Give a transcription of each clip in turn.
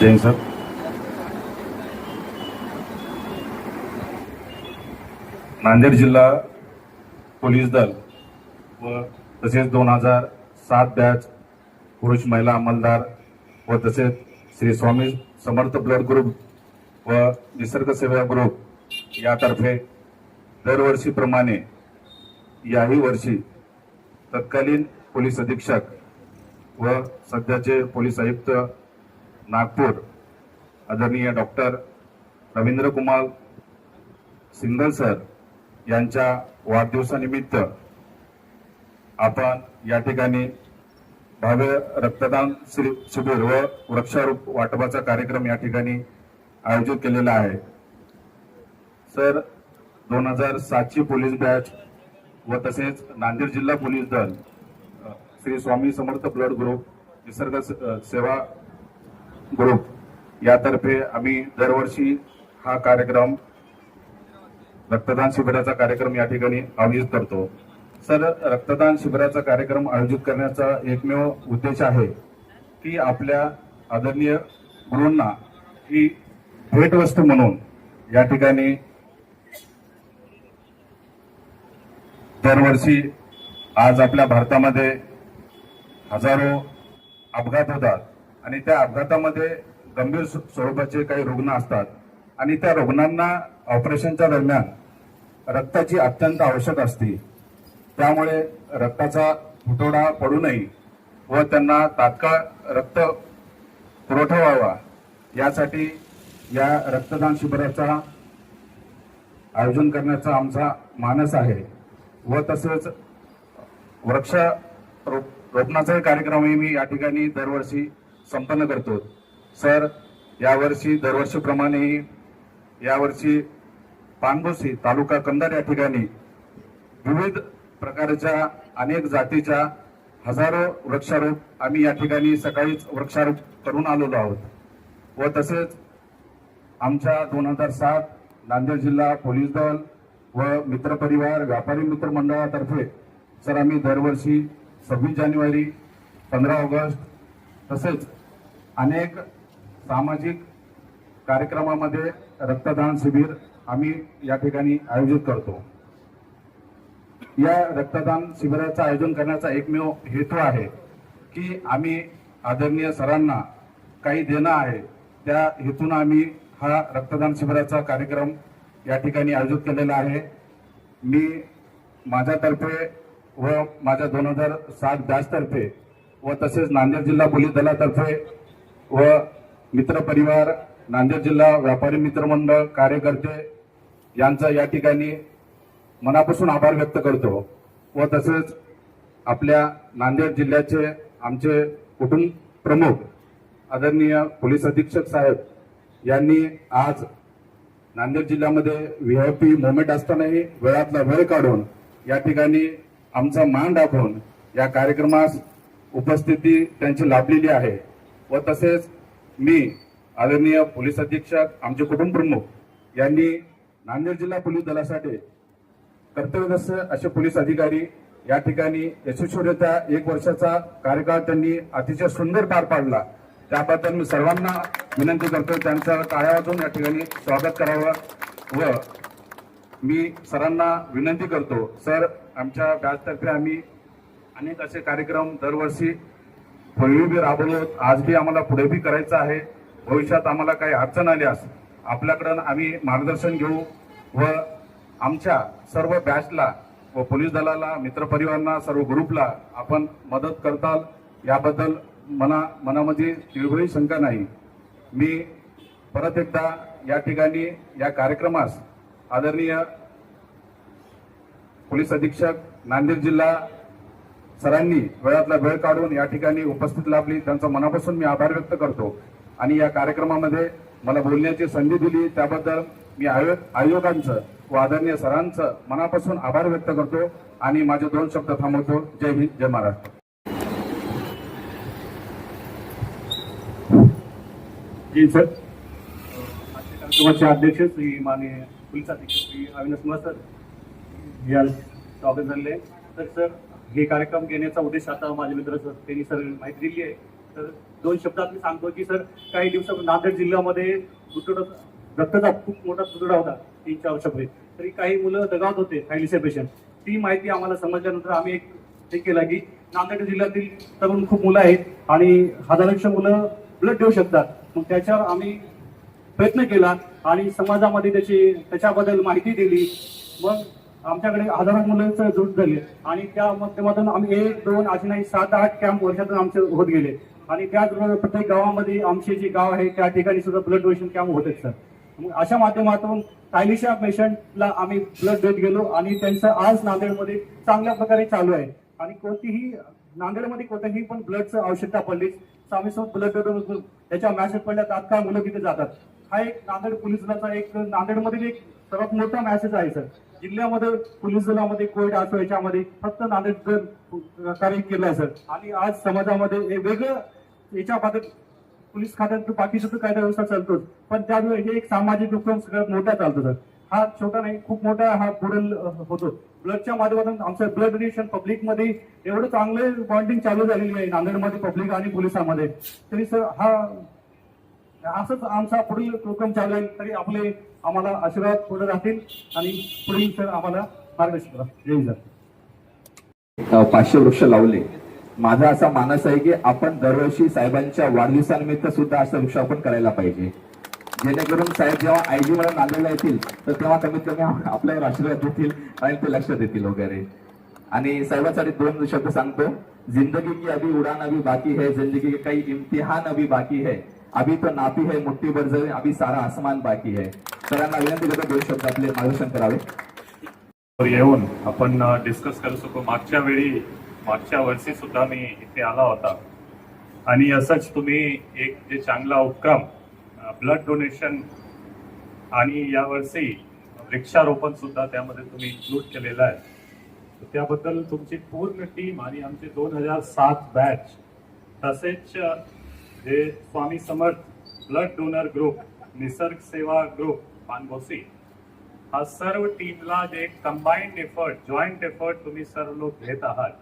जय sir Nanded जिल्हा police दल व तसेच दोन हजार सात बॅच पुरुष महिला अंमलदार व तसेच श्री स्वामी समर्थ ब्लड ग्रुप व निसर्ग सेवा ग्रुप यातर्फे दरवर्षीप्रमाणे याही वर्षी तत्कालीन पोलीस अधीक्षक व सध्याचे पोलीस आयुक्त नागपूर. आदरणीय डॉक्टर रवींद्र कुमार सिंगल सर यांच्या वाढदिवसानिमित्त आपण या ठिकाणी भव्य रक्तदान शिबिर व वृक्षारोप वाटपाचा कार्यक्रम या ठिकाणी आयोजित केलेला आहे. सर दोन हजार सातची पोलीस बॅच व तसेच नांदेड जिल्हा पोलीस दल Shri Swami Samarth blood group Nisarg Seva group यातर्फे आम्ही दरवर्षी हा कार्यक्रम रक्तदान शिबिराचा कार्यक्रम या ठिकाणी आयोजित करतो. सर रक्तदान शिबिराचा कार्यक्रम आयोजित करण्याचा एकमेव उद्देश आहे की आपल्या आदरणीय गुरूंना ही भेटवस्तू म्हणून या ठिकाणी दरवर्षी आज आपल्या भारतामध्ये हजारो अपघात होतात. आणि त्या अपघातामध्ये गंभीर स्वरूपाचे काही रुग्ण असतात. आणि त्या रुग्णांना ऑपरेशनच्या दरम्यान रक्ताची अत्यंत आवश्यक असते. त्यामुळे रक्ताचा तुटवडा पडू नये व त्यांना तात्काळ रक्त पुरवठा व्हावा. यासाठी या रक्तदान शिबिराचा आयोजन करण्याचा आमचा मानस आहे व तसेच वृक्ष रोप- रोपणाचाही कार्यक्रमही मी या ठिकाणी दरवर्षी संपन्न करतो. सर यावर्षी दरवर्षीप्रमाणेही यावर्षी पानभोसी तालुका कंदार या ठिकाणी विविध प्रकारच्या अनेक जातीच्या हजारो वृक्षारोप आम्ही या ठिकाणी सकाळीच वृक्षारोप करून आलेलो आहोत. व तसेच आमच्या दोन हजार सात नांदेड जिल्हा पोलीस दल व मित्रपरिवार व्यापारी मित्र मंडळातर्फे सर आम्ही दरवर्षी सव्वीस जानेवारी पंधरा ऑगस्ट तसेच अनेक सामाजिक कार्यक्रमामध्ये रक्तदान शिबिर आम्ही या ठिकाणी आयोजित करतो. या रक्तदान शिबिराचं आयोजन करण्याचा एकमेव हेतू आहे की आम्ही आदरणीय सरांना काही देणं आहे. त्या हेतून आम्ही हा रक्तदान शिबिराचा कार्यक्रम या ठिकाणी आयोजित केलेला आहे. मी माझ्यातर्फे व माझ्या दोन हजार सात बॅचतर्फे व तसेच नांदेड जिल्हा पोलीस दलातर्फे व मित्रपरिवार नांदेड जिल्हा व्यापारी मित्रमंडळ कार्यकर्ते यांचा या ठिकाणी मनापासून आभार व्यक्त करतो व तसेच आपल्या नांदेड जिल्ह्याचे आमचे कुटुंब प्रमुख आदरणीय पोलीस अधीक्षक साहेब यांनी आज नांदेड जिल्ह्यामध्ये व्ही आय पी मुवमेंट असतानाही वेळातला वेळ काढून या ठिकाणी आमचा मान दाखवून या कार्यक्रमास उपस्थिती त्यांची लाभलेली आहे. व तसेच मी आदरणीय पोलीस अधीक्षक आमचे कुटुंब प्रमुख यांनी नांदेड जिल्हा पोलीस दलासाठी कर्तव्यदक्ष असे पोलीस अधिकारी या ठिकाणी यशस्वीरित्या एक वर्षाचा कार्यकाळ त्यांनी अतिशय सुंदर पार पाडला. त्याबद्दल मी सर्वांना विनंती करतो त्यांचं टाळ्या या ठिकाणी स्वागत करावं व मी सरांना विनंती करतो सर आमच्या बॅचतर्फे आम्ही अनेक असे कार्यक्रम दरवर्षी पूर्वी बी राबवलो. आज बी आम्हाला पुढे बी करायचं आहे. भविष्यात आम्हाला काही अडचण आल्यास आपल्याकडं आम्ही मार्गदर्शन घेऊ व आमच्या सर्व बॅचला व पोलीस दलाला मित्रपरिवारांना सर्व ग्रुपला आपण मदत करताल. याबद्दल मना मनामध्ये तिळभळी शंका नाही. मी परत एकदा या ठिकाणी या कार्यक्रमास आदरणीय पोलीस अधीक्षक नांदेड जिल्हा सरांनी वेळातला वेळ काढून या ठिकाणी उपस्थित लाभली. त्यांचा मनापासून मी आभार व्यक्त करतो. आणि या कार्यक्रमामध्ये मला बोलण्याची संधी दिली. त्याबद्दल मी आयोग आयोगांचं व आदरणीय सरांचं मनापासून आभार व्यक्त करतो. आणि माझे दोन शब्द थांबवतो. जय हिंद जय महाराष्ट्र. जी सर. कार्यक्रमाचे अध्यक्ष श्री माननीय पोलीस अधीक्षक श्री अविनाश सर या स्वागत झाले तर सर हे कार्यक्रम घेण्याचा उद्देश आता माझे मित्र सर त्यांनी सर माहिती दिली आहे. तर दोन शब्दात मी सांगतो की सर काही दिवसात नांदेड जिल्ह्यामध्ये तुटवडा रक्ताचा खूप मोठा तुतडा होता तीन चार वर्षापूर्वी. तरी काही मुलं दगावत होते थायलिसिया पेशंट ती माहिती आम्हाला समजल्यानंतर आम्ही एक हे केला की नांदेड जिल्ह्यातील तरुण खूप मुलं आहेत आणि हजारोच्या मुलं ब्लड देऊ शकतात. मग त्याच्यावर आम्ही प्रयत्न केला आणि समाजामध्ये त्याची त्याच्याबद्दल माहिती दिली. मग आमच्याकडे हजारो मुलांचं जुट झाले. आणि त्या माध्यमातून आम्ही एक दोन असे नाही सात आठ कॅम्प वर्षातून आमचे होत गेले. आणि त्याचबरोबर प्रत्येक गावामध्ये आमचे जे गाव आहे त्या ठिकाणी सुद्धा ब्लड डोनेशन कॅम्प होते सर मग अशा माध्यमातून कायलीशा पेशंटला आम्ही ब्लड देत गेलो आणि त्यांचं आज नांदेडमध्ये चांगल्या प्रकारे चालू आहे. आणि कोणतीही नांदेडमध्ये कोणत्याही पण ब्लडचं आवश्यकता पडली तर आम्ही सोबत ब्लड देतो त्याच्या मॅसेज पडल्या तात्काळ मुलं तिथे जातात. हा एक नांदेड पोलीस दलाचा एक नांदेडमधील एक सर्वात मोठा मॅसेज आहे सर जिल्ह्यामध्ये पोलीस दलामध्ये कोविड असो याच्यामध्ये फक्त नांदेड जण कार्य केलं आहे सर आणि आज समाजामध्ये एक वेगळं याच्यामध्ये पोलीस खात्यात बाकीचं कायदा व्यवस्था चालतोच. पण त्यामुळे हे एक सामाजिक उपक्रम सगळ्यात मोठा चालतो सर. हा छोटा नाही खूप मोठा हा पुढे होतो. ब्लडच्या माध्यमातून आमचं ब्लड डोनेशन पब्लिकमध्ये एवढं चांगलं बॉन्डिंग चालू झालेली आहे नांदेडमध्ये पब्लिक आणि पोलिसांमध्ये. तरी सर हा असंच आमचा पुढील उपक्रम चालेल तरी आपले आम्हाला आशीर्वाद पुढे राहतील आणि पुढील सर आम्हाला मार्गदर्शन करा. जय पाचशे वृक्ष लावले. माझा असा मानस आहे की आपण दरवर्षी साहेबांच्या वाढदिवसानिमित्त सुद्धा असं वृक्षारोपण करायला पाहिजे. जेणेकरून साहेब जेव्हा आयजी मला नांदेडला येतील तर तेव्हा कमीत कमी आपल्याला आशीर्वाद देतील आणि ते लक्ष देतील वगैरे. आणि साहेबांसाठी दोन शब्द सांगतो. जिंदगी की अभी उडान अभी बाकी है जिंदगी की काही इम्तिहान अभी बाकी है. अभी तो नापी है मुठ्ठी भर जमीन अभी सारा आसमान बाकी है। सरांना विनंती करतो दोन शब्द आपले मार्गदर्शन करावे। येऊन आपण डिस्कस करू शकतो. मागच्या वेळी मागच्या वर्षी सुद्धा मी इथे आला होता. आणि असंच तुम्ही एक जे चांगला उपक्रम ब्लड डोनेशन आणि यावर्षी वृक्षारोपण सुद्धा त्यामध्ये तुम्ही इन्क्लूड केलेलं आहे. त्याबद्दल तुमची पूर्ण टीम आणि आमचे दोन हजार सात बॅच तसेच हे Swami Samarth blood donor group Nisarg Seva group पानभोसी हा सर्व टीमला जे एक कंबाईंड एफर्ट जॉईंट एफर्ट तुम्ही सर्व लोक घेत आहात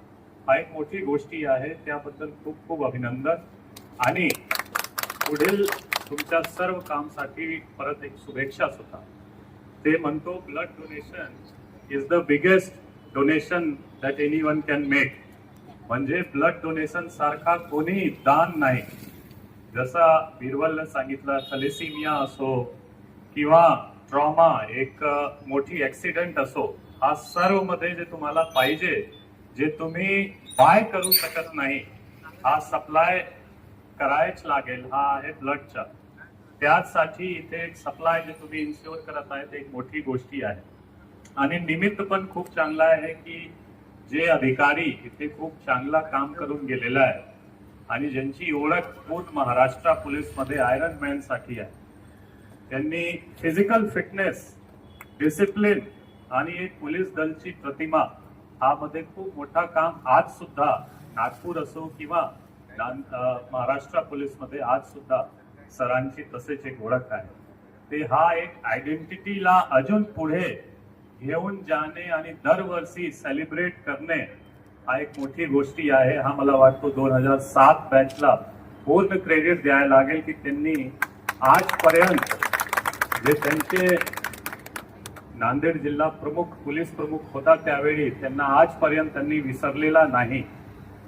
हा एक मोठी गोष्टी आहे त्याबद्दल खूप खूप अभिनंदन. आणि पुढील तुमच्या सर्व कामसाठी परत एक शुभेच्छा सुद्धा. ते म्हणतो blood donation is the biggest donation that any one can make म्हणजे ब्लड डोनेशन सारखा कोणीही दान नाही. जसा बिरबलनं सांगितलं थलेसिमिया असो किंवा ट्रॉमा एक मोठी ऍक्सिडेंट असो हा सर्वमध्ये जे तुम्हाला पाहिजे जे तुम्ही बाय करू शकत नाही हा सप्लाय करायच लागेल हा आहे ब्लडचा. त्यासाठी इथे एक सप्लाय जे तुम्ही इन्श्युअर करत आहे ते एक मोठी गोष्टी आहे. आणि निमित्त पण खूप चांगला आहे की जे अधिकारी इथे खूप चांगला काम करून गेलेला आहे आणि ज्यांची ओळख पूर्ण महाराष्ट्र पोलीसमध्ये आयरन मॅनसाठी आहे. त्यांनी फिजिकल फिटनेस डिसिप्लिन आणि एक पोलीस दलची प्रतिमा हा मध्ये खूप मोठा काम आज सुद्धा नागपूर असो किंवा महाराष्ट्र पोलीसमध्ये आज सुद्धा सरांची तसेच एक ओळख आहे. ते हा एक आयडेंटिटीला अजून पुढे घेऊन जाणे आणि दरवर्षी सेलिब्रेट करणे हा एक मोठी गोष्टी आहे. हा मला वाटतो दोन हजार सात बॅचला पूर्ण क्रेडिट द्यायला लागेल की त्यांनी आजपर्यंत जे त्यांचे नांदेड जिल्हा प्रमुख पोलीस प्रमुख होता त्यावेळी त्यांना आजपर्यंत त्यांनी विसरलेला नाही.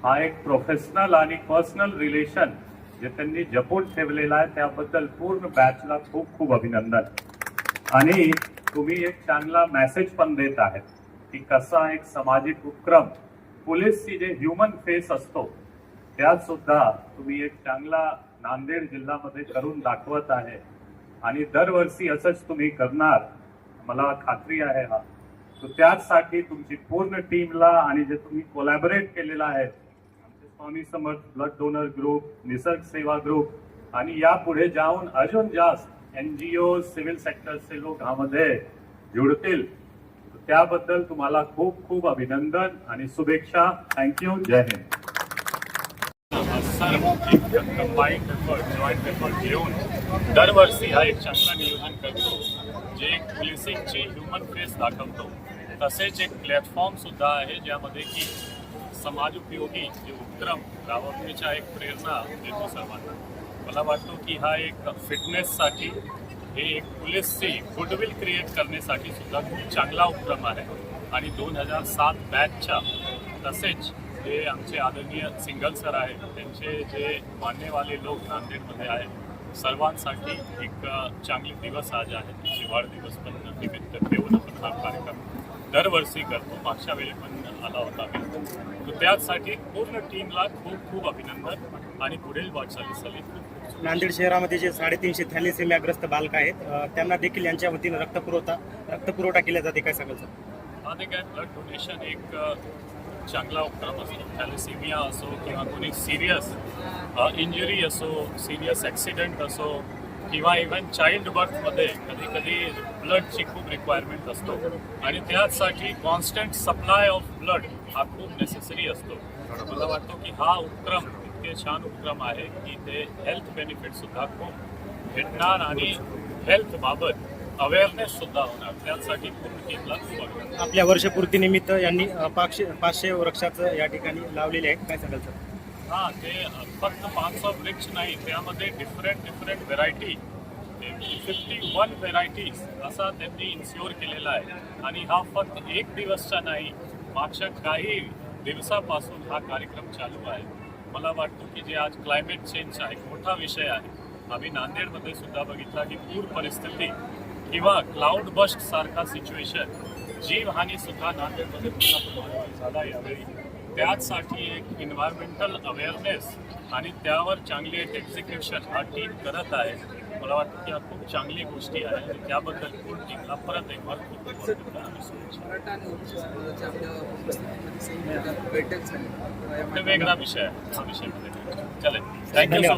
हा एक प्रोफेशनल आणि पर्सनल रिलेशन जे त्यांनी जपून ठेवलेला आहे त्याबद्दल पूर्ण बॅचला खूप खूप अभिनंदन. आणि तुम्ही एक चांगला मेसेज पण देत आहेत की कसा एक सामाजिक उपक्रम पोलीसची जे ह्युमन फेस असतो त्यात सुद्धा तुम्ही एक चांगला नांदेड जिल्ह्यामध्ये करून दाखवत आहे. आणि दरवर्षी असंच तुम्ही करणार मला खात्री आहे हा. तर त्याचसाठी तुमची पूर्ण टीमला आणि जे तुम्ही कोलॅबरेट केलेला आहे आमचे Swami Samarth blood donor group Nisarg Seva group आणि यापुढे जाऊन अजून जास्त एनजीओ सिव्हिल सेक्टरचे लोक ह्यामध्ये जुडतील. त्याबद्दल तुम्हाला खूप खूप अभिनंदन आणि शुभेच्छा. थँक्यू जय Hind. Combined effort joint effort घेऊन दरवर्षी हा एक चांगला नियोजन करतो जे एक पोलिसिंगची ह्युमन फेस दाखवतो. तसेच एक प्लॅटफॉर्म सुद्धा आहे ज्यामध्ये की समाजोपयोगी जे उपक्रम राबवण्याच्या एक प्रेरणा देतो सर्वांना. मला वाटतो की हा एक फिटनेससाठी हे एक पुलिसची गुडविल क्रिएट करण्यासाठी सुद्धा खूप चांगला उपक्रम आहे. आणि दोन हजार सात बॅचच्या तसेच जे आमचे आदरणीय सिंगल सर आहेत त्यांचे जे मान्यवाले लोक नांदेडमध्ये आहेत सर्वांसाठी एक चांगले दिवस आज आहे. शिवाळ दिवस पण निमित्त ठेवून आपण हा कार्यक्रम दरवर्षी करतो. मागच्या वेळी पण आला होता मी तर त्यासाठी पूर्ण टीमला खूप खूप अभिनंदन आणि पुढील वाटचालीसाठी खूप खूप नांदेड शहरामध्ये जे साडेतीनशे थॅलेसेमियाग्रस्त बालक आहेत त्यांना देखील यांच्या वतीनं रक्तपुरवठा रक्तपुरवठा केला जाते. काय सांगाल सर? ते काय ब्लड डोनेशन एक चांगला उपक्रम असतो. थॅलेसिमिया असो किंवा कोणी सिरियस इंजुरी असो सिरियस ॲक्सिडेंट असो किंवा इव्हन चाइल्ड बर्थमध्ये कधी कधी ब्लडची खूप रिक्वायरमेंट असतो. आणि त्यासाठी कॉन्स्टंट सप्लाय ऑफ ब्लड हा खूप नेसेसरी असतो. मला वाटतो की हा उपक्रम इतके छान उपक्रम आहे की ते हेल्थ बेनिफिट सुद्धा खूप भेटणार आणि हेल्थ बाबत अवेअरनेस सुद्धा होणार. त्यासाठी पूर्ण टीमला आपल्या वर्षपूर्तीनिमित्त यांनी पाचशे पाचशे वृक्षाचं या ठिकाणी लावलेले आहे. काय सांगाल सर? हा ते फक्त पाच सौ वृक्ष नाही त्यामध्ये different different variety fifty one varieties असा त्यांनी इन्श्युअर केलेला आहे. आणि हा फक्त एक दिवसचा नाही मागच्या काही दिवसापासून हा कार्यक्रम चालू आहे. मला वाटतं की जे आज क्लायमेट चेंज आहे मोठा विषय आहे. आम्ही नांदेडमध्ये सुद्धा बघितला की पूर परिस्थिती किंवा क्लाउड बस्ट सारखा सिच्युएशन जीवहानी सुद्धा नांदेडमध्ये मोठ्या प्रमाणावर झाला यावेळी. त्याचसाठी एक इन्व्हायरमेंटल अवेअरनेस आणि त्यावर चांगली एक एक्झिक्युशन हा टीम करत आहे. मला वाटतं की हा खूप चांगली गोष्टी आहे त्याबद्दल पूर्ण टीमला परत एक बार खूप खूप वेगळा विषय आहे हा। विषय चालेल थँक्यू.